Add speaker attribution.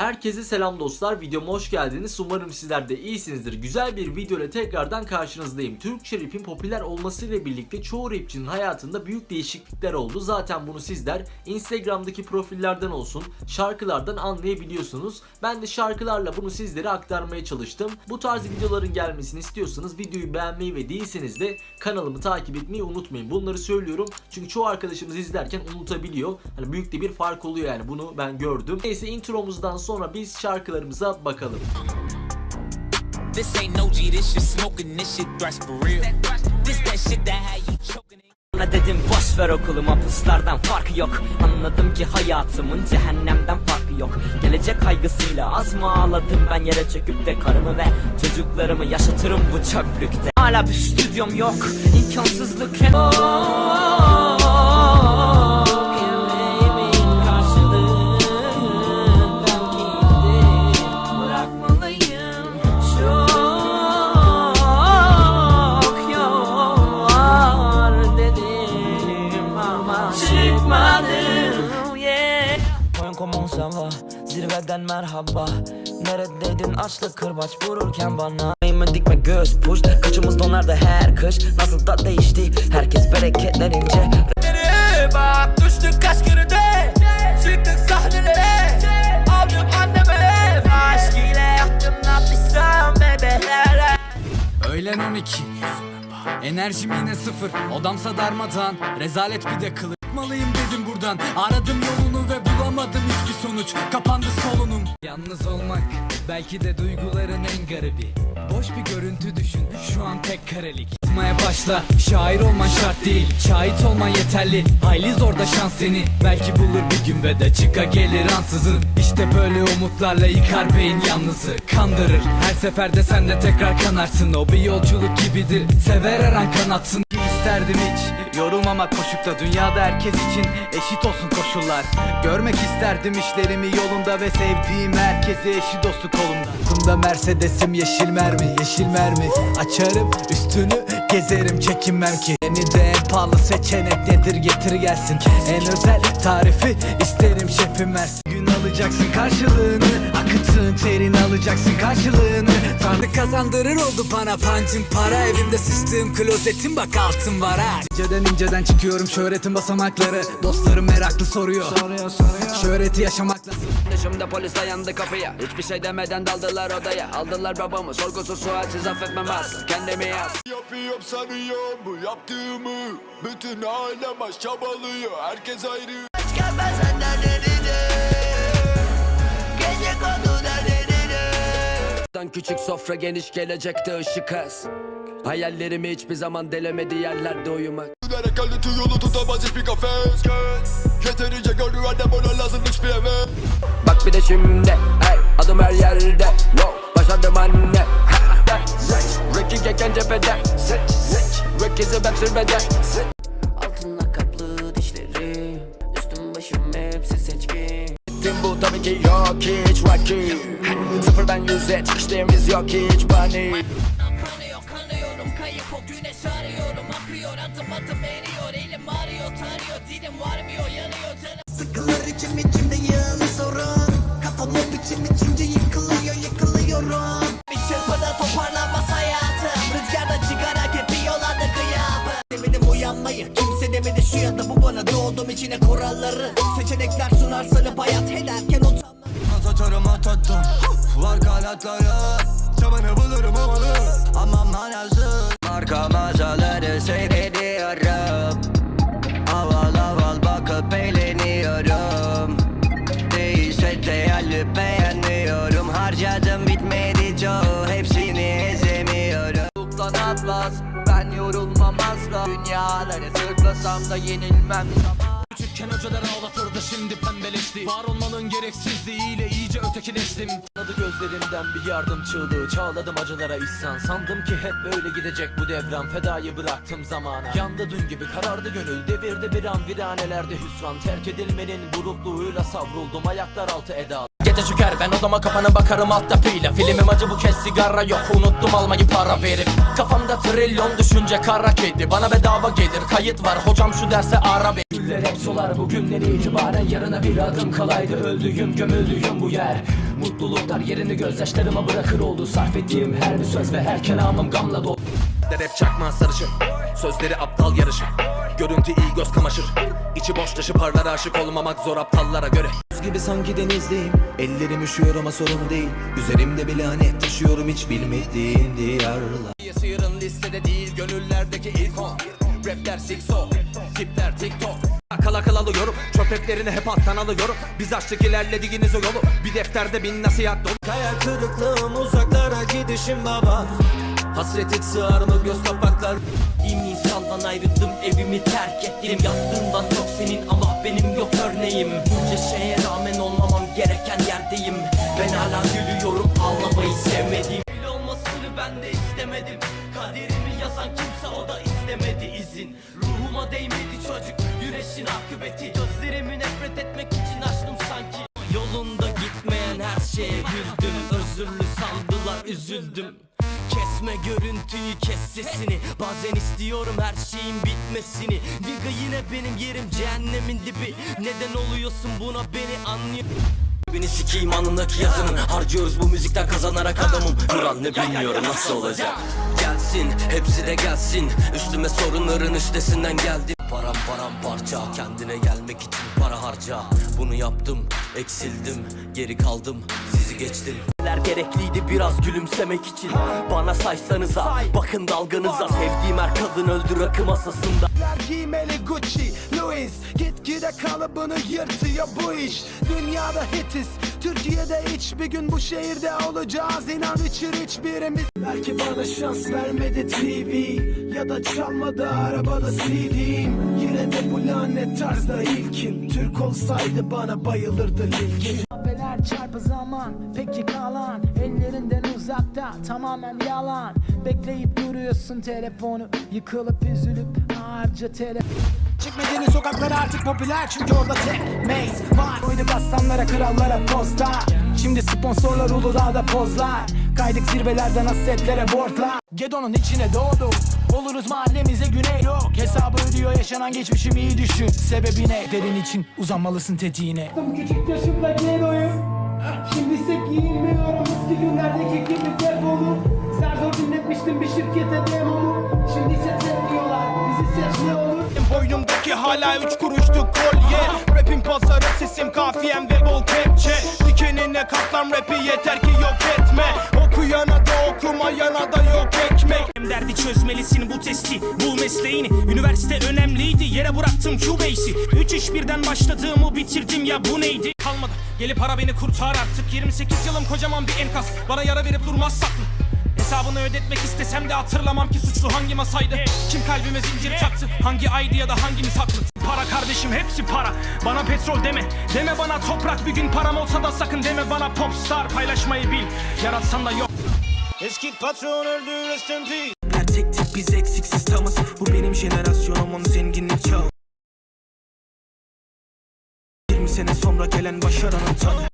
Speaker 1: Herkese selam dostlar. Videoma hoş geldiniz. Umarım sizler de iyisinizdir. Güzel bir video ile tekrardan karşınızdayım. Türkçe rap'in popüler olmasıyla birlikte çoğu rapçinin hayatında büyük değişiklikler oldu. Zaten bunu sizler Instagram'daki profillerden olsun, şarkılardan anlayabiliyorsunuz. Ben de şarkılarla bunu sizlere aktarmaya çalıştım. Bu tarz videoların gelmesini istiyorsanız videoyu beğenmeyi ve değilseniz de kanalımı takip etmeyi unutmayın. Bunları söylüyorum çünkü çoğu arkadaşımız izlerken unutabiliyor. Hani büyük de bir fark oluyor yani bunu ben gördüm. Neyse intromuzdan sonra biz şarkılarımıza bakalım.
Speaker 2: This ain't no G, this shit smoking, this shit thrash for real. This that shit that had you choking.
Speaker 3: Bana dedim boş ver okuluma puslardan farkı yok Anladım ki hayatımın cehennemden farkı yok Gelecek kaygısıyla az mı ağladım ben yere çöküp de karımı ve çocuklarımı yaşatırım bu çöplükte Hala bir stüdyom yok imkansızlık Emeğimin Oyun comment ça va Zirveden merhaba. Neredeydin? Açlık kırbaç vururken bana. Eğimi dikme göz push. Kıçımız donar da her kış. Nasıl da değişti? Herkes bereketlenince
Speaker 2: Bak? Düştük kaç kere de Çıktık sahnelere. Aldım anneme. Aşk ile yattım ne yaptıysam bebelere
Speaker 4: Öğlen 12 Enerjim yine sıfır. Odamsa darmadan. Rezalet bir de kılık. Malıyım dedim buradan. Aradım yolunu ve bulamadım hiçbir sonuç. Kapandı solunum. Yalnız olmak Belki de duyguların en garibi. Boş bir görüntü düşün Şu an tek karelik. Yazmaya başla Şair olman şart değil. Şahit olman yeterli Hayli zor da şans seni. Belki bulur bir gün ve de çıka gelir ansızın. İşte böyle umutlarla yıkar beyin yalnızı. Kandırır Her seferde sen de tekrar kanarsın. O bir yolculuk gibidir Sever her an kanatsın İsterdim hiç. Yorulmamak koşukta dünyada herkes için eşit olsun koşullar. Görmek isterdim işlerimi yolunda ve sevdiğim herkese eşi dostu kolumda. Altımda Mercedes'im yeşil mermi yeşil mermi. Açarım üstünü gezerim çekinmem ki. Yeni de en pahalı seçenek nedir? Getir gelsin. En özel tarifi isterim şefim versin. Gün alacaksın karşılığını Akıttığın terin alacaksın karşılığını. Tanrı kazandırır oldu bana pancım para Evimde sıçtığım klozetim bak altın var ha İnceden inceden çıkıyorum şöhretin basamakları. Dostlarım meraklı soruyor. Şöhreti yaşamakla
Speaker 5: Şimdi polis dayandı kapıya. Hiçbir şey demeden daldılar odaya. Aldılar babamı sorgusuz sualsiz affetmem asla Kendimi yaz.
Speaker 6: Yapıyorum sanıyorum bu yaptığımı. Bütün alem aşk çabalıyor Herkes ayrı
Speaker 5: Dan küçük sofra geniş gelecekte ışık az Hayallerimi hiçbir zaman delemedi yerlerde uyumak.
Speaker 6: Nereye kaldı yolu tutamaz hiçbir kafes. Yeterince gördü annem ona lazım hiçbir eve
Speaker 5: Bak bir de şimdi hey, Adım her yerde. Wow, Başardım anne. Ricky keken cephede Zek, zek. Rick izi ben zirvede Tim bu? Tabii ki yok hiç Rocky Sıfırdan yüze çıkışlarımız yok hiç bunny.
Speaker 2: Kanıyor kanıyorum kayıp o güneş arıyorum. Akıyor adım adım eriyor elim ağrıyor tarıyor Dilim varmıyor yanıyor canım.
Speaker 7: Sıkılır içim içimde yığılı sorun Kafam o biçim içince yıkılıyor yıkılıyorum.
Speaker 2: Bir çırpıda toparlanmaz hayatım. Rüzgarda çıkarak hep bir yollarda kıyabım.
Speaker 7: Demedim uyanmayı kimse demedi şu ya da bu bana Doğdum içine kuralları. Seçenekler sunar sarıp hayat ederken utanma
Speaker 8: Atatürk'ümü tuttum Var kanatları. Çabanı bulurum havalı Amam manasız.
Speaker 5: Marka mağazaları seyrediyorum asla Dünyaları sırtlasam da yenilmem.
Speaker 4: Küçükken hocalar ağlatırdı şimdi pembeleşti. Var olmanın gereksizliğiyle iyice ötekileştim.
Speaker 1: Adı gözlerimden bir yardım çığlığı Çağladım acılara isyan. Sandım ki hep böyle gidecek bu devran Fedayı bıraktım zamana. Yandı dün gibi karardı gönül Devirdi bir an viranelerde hüsran. Terk edilmenin burukluğuyla savruldum Ayaklar altı eda Gece çöker ben odama kapana bakarım alt yapıyla Filmim acı bu kez sigara yok. Unuttum almayı para verip. Kafamda trilyon düşünce kara kedi. Bana bedava gelir kayıt var. Hocam şu derse ara ver.
Speaker 9: Gözler hep solar bugünden itibaren Yarına bir adım kalaydı. Öldüğüm gömüldüğüm bu yer. Mutluluklar yerini gözyaşlarıma bırakır oldu. Sarf ettiğim her bir söz ve her kelamım gamla dolu.
Speaker 10: Rap çakma sarışın. Sözleri aptal yarışı. Görüntü iyi göz kamaşır. İçi boş dışı parlara aşık olmamak zor aptallara göre
Speaker 8: Buz gibi sanki denizdeyim. Ellerim üşüyor ama sorun değil. Üzerimde bir lanet taşıyorum hiç bilmediğim diyarlar.
Speaker 10: Sıyırın listede değil gönüllerdeki ilk on Rapler sikso Tipler tiktok. Akıl akıl alıyorum Çöp raplerini hep alttan alıyorum. Biz açtık ilerlediğiniz o yolu Bir defterde bin nasihat dolu.
Speaker 8: Hayal kırıklığım uzaklara gidişim baba
Speaker 10: Hasret hiç sığar mı göz kapaklar.
Speaker 9: İyiyim insandan ayrıldım evimi terk ettim. Yaptığımdan çok senin ama benim yok örneğim. Bunca şeye rağmen olmamam gereken yerdeyim. Ben hala gülüyorum ağlamayı sevmediğim Öyle olmasını ben de istemedim. Kaderimi yazan kimse o da istemedi izin. Ruhuma değmedi çocuk güneşin akıbeti. Gözlerimi nefret etmek için açtım sanki. Yolunda gitmeyen her şeye güldüm. Özürlü sandılar üzüldüm Kesme görüntüyü kes sesini. Bazen istiyorum her şeyin bitmesini. Nigga yine benim yerim cehennemin dibi. Neden oluyorsun buna beni anlıyor Beni sikeyim anındaki yazının. Harcıyoruz bu müzikten kazanarak adamım. Kural ne bilmiyorum nasıl olacak. Gelsin hepsi de gelsin. Üstüme sorunların üstesinden geldi Param param parça Kendine gelmek için para harca. Bunu yaptım eksildim Geri kaldım sizi geçtim. Gerekliydi biraz gülümsemek için. Bana saysanıza bakın dalganıza. Sevdiğim her kadın öldü rakı masasında.
Speaker 11: Giymeli Gucci, Louis. Gitgide kalıbını yırtıyor bu iş. Dünyada hitiz Türkiye'de hiçbir gün bu şehirde olacağız. İnan içir hiçbirimiz. Belki bana şans vermedi TV Ya da çalmadı arabada CD'm Yine de bu lanet tarzda ilkim. Türk olsaydı bana bayılırdı ilkim
Speaker 12: Kahveler çarpı zaman peki kalan. Ellerinden uzakta tamamen yalan. Bekleyip duruyorsun telefonu Yıkılıp üzülüp ağırca telefon Çıkmadığın sokaklar artık popüler çünkü orada tek bassamlara krallara posta. Şimdi sponsorlar Uludağ'da pozlar. Kaydık zirvelerden hassetlere boardlar Gedonun içine doğduk Oluruz mahallemize güney? Yok. Hesabı ödüyor yaşanan geçmişim iyi düşün. Sebebi ne? Derin için uzanmalısın tetiğine. Küçük yaşımda geroyum Şimdi ise giyinmiyorum. Eski günlerdeki gibi defolu. Zar zor dinletmiştim bir şirkete demomu. Şimdi ise tekliyorlar Bizi seç ne olur.
Speaker 11: Boynumdaki hala üç kuruşluk kolye Rapim pazarı sesim kafiyem ve bol kepçe. Dikenine katlan rapi yeter ki yok etme. Okuyana da okumayana da yok ekmek.
Speaker 12: Derdi çözmelisin bu testi Bul mesleğini. Üniversite önemliydi Yere bıraktım Cubase'i Üç iş birden başladığımı bitirdim ya bu neydi? Kalmadı gelip para beni kurtar artık. 28 yılım kocaman bir enkaz. Bana yara verip durmaz saklı Hesabını ödetmek istesem de hatırlamam ki suçlu hangi masaydı? Kim kalbime zincir taktı Hangi aydı ya da hangimiz haklı? Para kardeşim hepsi para. Bana petrol deme. Deme bana toprak. Bir gün param olsa da sakın deme bana popstar Paylaşmayı bil. Yaratsan da yok.
Speaker 11: Eski patron öldü rest in peace.
Speaker 9: Her tek tip biz eksiksiz tamız. Bu benim jenerasyonumın zenginlik çağı. 20 sene sonra gelen başaranın tadı